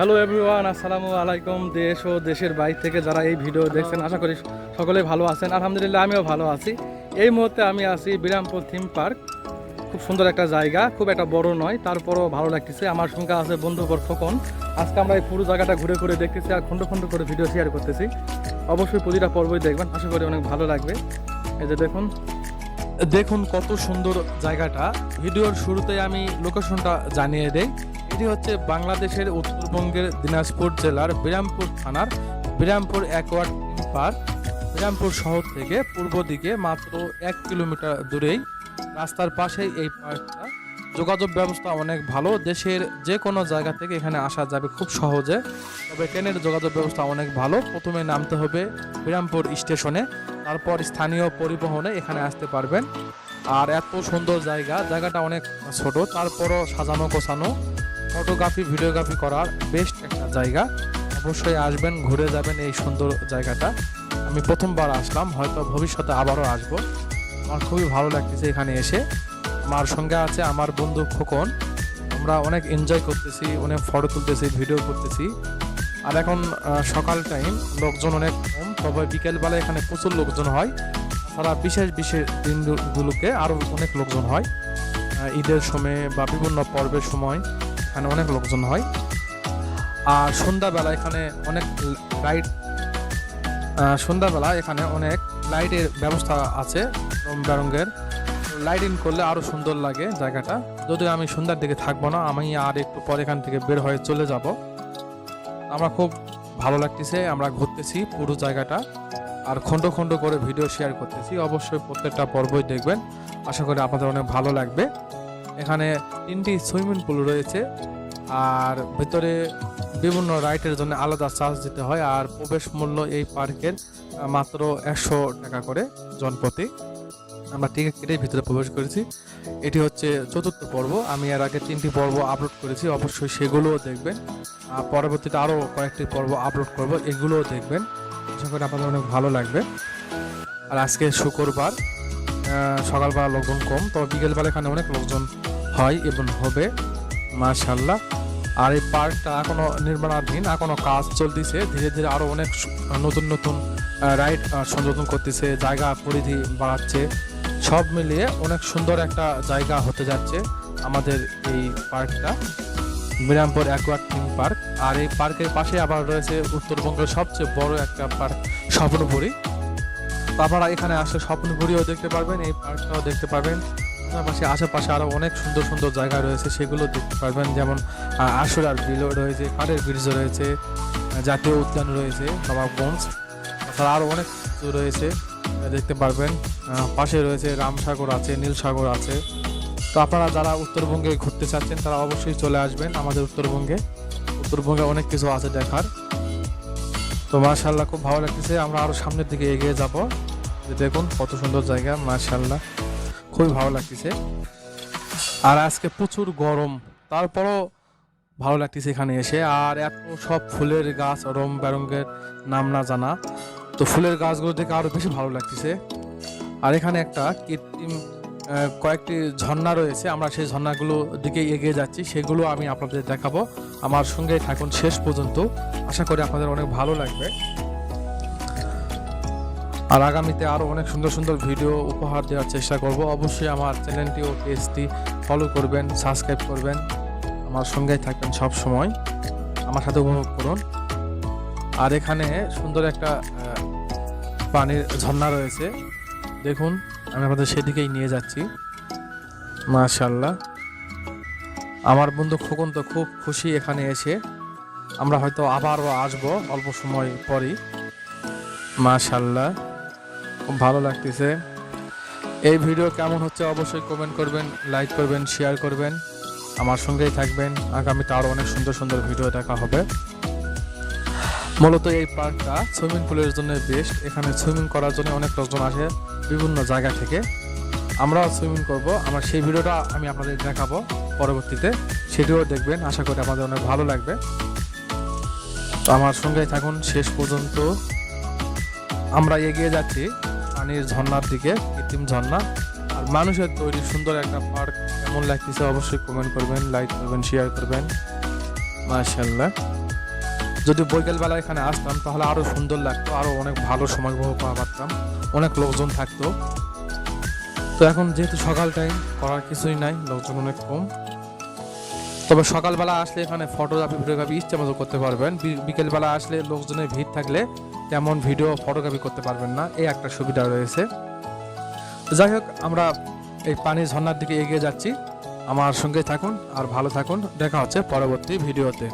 Hello everyone আসসালামু আলাইকুম। দেশ ও দেশের বাইরে থেকে যারা এই ভিডিও দেখছেন, আশা করি সকলে ভালো আছেন। আলহামদুলিল্লাহ, আমিও ভালো আছি। এই মুহূর্তে আমি আছি বিরামপুর থিম পার্ক। খুব সুন্দর একটা জায়গা, খুব একটা বড় নয়, তারপরও ভালো লাগতেছে। আমার সঙ্গে আছে বন্ধুবর খোকন আজকে আমরা এই পুরো জায়গাটা ঘুরে ঘুরে দেখতেছি আর খন্ড খন্ড করে ভিডিও শেয়ার করতেছি। অবশ্যই প্রতিটা পর্বই দেখবেন, আশা করি অনেক ভালো লাগবে। এই যে দেখুন দেখুন কত সুন্দর জায়গাটা। ভিডিওর শুরুতে আমি লোকেশনটা জানিয়ে দেই। এটি হচ্ছে বাংলাদেশের উত্তরবঙ্গের দিনাজপুর জেলার বিরামপুর থানার বিরামপুর অ্যাকোয়ার্ড পার্ক বিরামপুর শহর থেকে পূর্ব দিকে মাত্র এক কিলোমিটার দূরেই রাস্তার পাশেই এই পার্কটা। যোগাযোগ ব্যবস্থা অনেক ভালো। দেশের যে কোনো জায়গা থেকে এখানে আসা যাবে খুব সহজে। তবে ট্রেনের যোগাযোগ ব্যবস্থা অনেক ভালো। প্রথমে নামতে হবে বিরামপুর স্টেশনে। তারপর স্থানীয় পরিবহনে এখানে আসতে পারবেন। আর এত সুন্দর জায়গা। জায়গাটা অনেক ছোট। তারপরও সাজানো গোছানো। ফটোগ্রাফি, ভিডিওগ্রাফি করার বেস্ট একটা জায়গা। অবশ্যই আসবেন, ঘুরে যাবেন এই সুন্দর জায়গাটা। আমি প্রথমবার আসলাম, হয়তো ভবিষ্যতে আবারও আসব। আমার খুবই ভালো লাগতেছে এখানে এসে। আমার সঙ্গে আছে আমার বন্ধু খোকন। আমরা অনেক এনজয় করতেছি, অনেক ফটো তুলতেছি ভিডিও করতেছি। আর এখন সকাল টাইম লোকজন অনেক কম, তবে বিকেলবেলা এখানে প্রচুর লোকজন হয়। তাছাড়া বিশেষ বিশেষ দিনগুলোকে আরও অনেক লোকজন হয়। ঈদের সময় বা বিভিন্ন পর্বের সময়। এখানে অনেক লোকজন হয়। আর সন্ধ্যাবেলা এখানে অনেক লাইট সন্ধ্যাবেলা এখানে অনেক লাইটের ব্যবস্থা আছে রং বেরঙ্গের লাইটিং করলে আরও সুন্দর লাগে জায়গাটা। যদিও আমি সন্ধ্যার দিকে থাকব না, আমি আর একটু পরে এখান থেকে বের হয়ে চলে যাব। আমরা খুব ভালো লাগতেছে, আমরা ঘুরতেছি পুরো জায়গাটা। আর খন্ড খন্ড করে ভিডিও শেয়ার করতেছি। অবশ্যই প্রত্যেকটা পর্বই দেখবেন। আশা করি আপনাদের অনেক ভালো লাগবে। এখানে তিনটি সুইমিং পুল রয়েছে, আর ভেতরে বিভিন্ন রাইডের জন্য আলাদা চার্জ দিতে হয়, আর প্রবেশ মূল্য এই পার্কের মাত্র একশো টাকা করে জনপ্রতি আমরা টিকিট কেটে ভিতরে প্রবেশ করেছি। এটি হচ্ছে চতুর্থ পর্ব। আমি এর আগে তিনটি পর্ব আপলোড করেছি, অবশ্যই সেগুলোও দেখবেন। পরবর্তীতে আরও কয়েকটি পর্ব আপলোড করব, এগুলোও দেখবেন। আশা করি আপনাদের অনেক ভালো লাগবে। আর আজকে শুক্রবার সকালবেলা লোকজন কম তবে বিকেলবেলা এখানে অনেক লোকজন হয় এবং হবে মাশাল্লাহ আর এই পার্কটা এখনও নির্মাণাধীন এখনও কাজ চলতেছে। ধীরে ধীরে আরও অনেক নতুন নতুন রাইড সংযোজন করতেছে, জায়গা পরিধি বাড়াচ্ছে। সব মিলিয়ে অনেক সুন্দর একটা জায়গা হতে যাচ্ছে আমাদের এই পার্কটা। Birampur aqua theme park. আর এই পার্কের পাশে আবার রয়েছে উত্তরবঙ্গের সবচেয়ে বড় একটা পার্ক, স্বপ্নপুরী। আপনারা এখানে আসলে স্বপ্নপুরীও দেখতে পারবেন, এই পার্কটাও দেখতে পারবেন। পাশাপাশি আশেপাশে আরও অনেক সুন্দর সুন্দর জায়গা রয়েছে, সেগুলো দেখতে পারবেন। যেমন আশুরার বিলও রয়েছে কাঠের ব্রিজও রয়েছে, জাতীয় উদ্যান রয়েছে, নবাবগঞ্জ। তাছাড়া আরও অনেক কিছু রয়েছে দেখতে পারবেন। পাশে রয়েছে রামসাগর আছে, নীলসাগর আছে। তো আপনারা যারা উত্তরবঙ্গে ঘুরতে চাচ্ছেন, তারা অবশ্যই চলে আসবেন আমাদের উত্তরবঙ্গে। উত্তরবঙ্গে অনেক কিছু আছে দেখার। তো মাশাল্লাহ খুব ভালো লাগতেছে। আমরা আরও সামনের দিকে এগিয়ে যাব। দেখুন, কত সুন্দর জায়গা মাশাল্লাহ খুবই ভালো লাগতেছে। আর আজকে প্রচুর গরম, তারপরও ভালো লাগতেছে এখানে এসে। আর এত সব ফুলের গাছ রং বেরঙ্গের নাম না জানা। তো ফুলের গাছগুলো দেখে আরও বেশি ভালো লাগতেছে। আর এখানে একটা কৃত্রিম কয়েকটি ঝর্ণা রয়েছে। আমরা সেই ঝর্ণাগুলো দিকে এগিয়ে যাচ্ছি। সেগুলো আমি আপনাদের দেখাবো। আমার সঙ্গে থাকুন শেষ পর্যন্ত। আশা করি আপনাদের অনেক ভালো লাগবে। আর আগামীতে আরও অনেক সুন্দর সুন্দর ভিডিও উপহার দেওয়ার চেষ্টা করব। অবশ্যই আমার চ্যানেলটি ও পেজটি ফলো করবেন সাবস্ক্রাইব করবেন। আমার সঙ্গেই থাকবেন সব সময়। আমার সাথে উপভোগ করুন। আর এখানে সুন্দর একটা পানির ঝর্ণা রয়েছে। দেখুন, আমি আপনাদের সেদিকেই নিয়ে যাচ্ছি। মাশাল্লাহ আমার বন্ধু খোকন তো খুব খুশি এখানে এসে। আমরা হয়তো আবারও আসব অল্প সময় পরই। মাশাল্লাহ খুব ভালো লাগতেছে। এই ভিডিও কেমন হচ্ছে অবশ্যই কমেন্ট করবেন লাইক করবেন শেয়ার করবেন। আমার সঙ্গেই থাকবেন। আগামীতে আরও অনেক সুন্দর সুন্দর ভিডিও দেখা হবে। মূলত এই পার্কটা সুইমিং পুলের জন্য বেস্ট এখানে সুইমিং করার জন্য অনেক লোকজন আসে বিভিন্ন জায়গা থেকে। আমরাও সুইমিং করব। আমার সেই ভিডিওটা আমি আপনাদের দেখাবো পরবর্তীতে। সেটিও দেখবেন। আশা করি আমাদের অনেক ভালো লাগবে। তো আমার সঙ্গেই থাকুন। শেষ পর্যন্ত আমরা এগিয়ে যাচ্ছি। পানির ঝর্ণার দিকে, কৃত্রিম ঝর্ণা। আর মানুষের তৈরি সুন্দর একটা পার্ক কেমন লাগতেছে অবশ্যই কমেন্ট করবেন লাইক করবেন শেয়ার করবেন। মাশাল্লাহ যদি বিকেলবেলা এখানে আসতাম, তাহলে আরও সুন্দর লাগতো আরও অনেক ভালো সময় উপভোগ করা পারতাম। অনেক লোকজন থাকতো। তো এখন যেহেতু সকাল টাইম করার কিছুই নাই, লোকজন অনেক কম। তবে সকালবেলা আসলে এখানে ফটোগ্রাফি ভিডিওগ্রাফি ইচ্ছে মতো করতে পারবেন। বিকেলবেলা আসলে লোকজনের ভিড় থাকলে তেমন ভিডিও ফটোগ্রাফি করতে পারবেন না। এই একটা সুবিধা রয়েছে। যাই হোক, আমরা এই পানি ঝর্নার দিকে এগিয়ে যাচ্ছি। আমার সঙ্গে থাকুন আর ভালো থাকুন। দেখা হচ্ছে পরবর্তী ভিডিওতে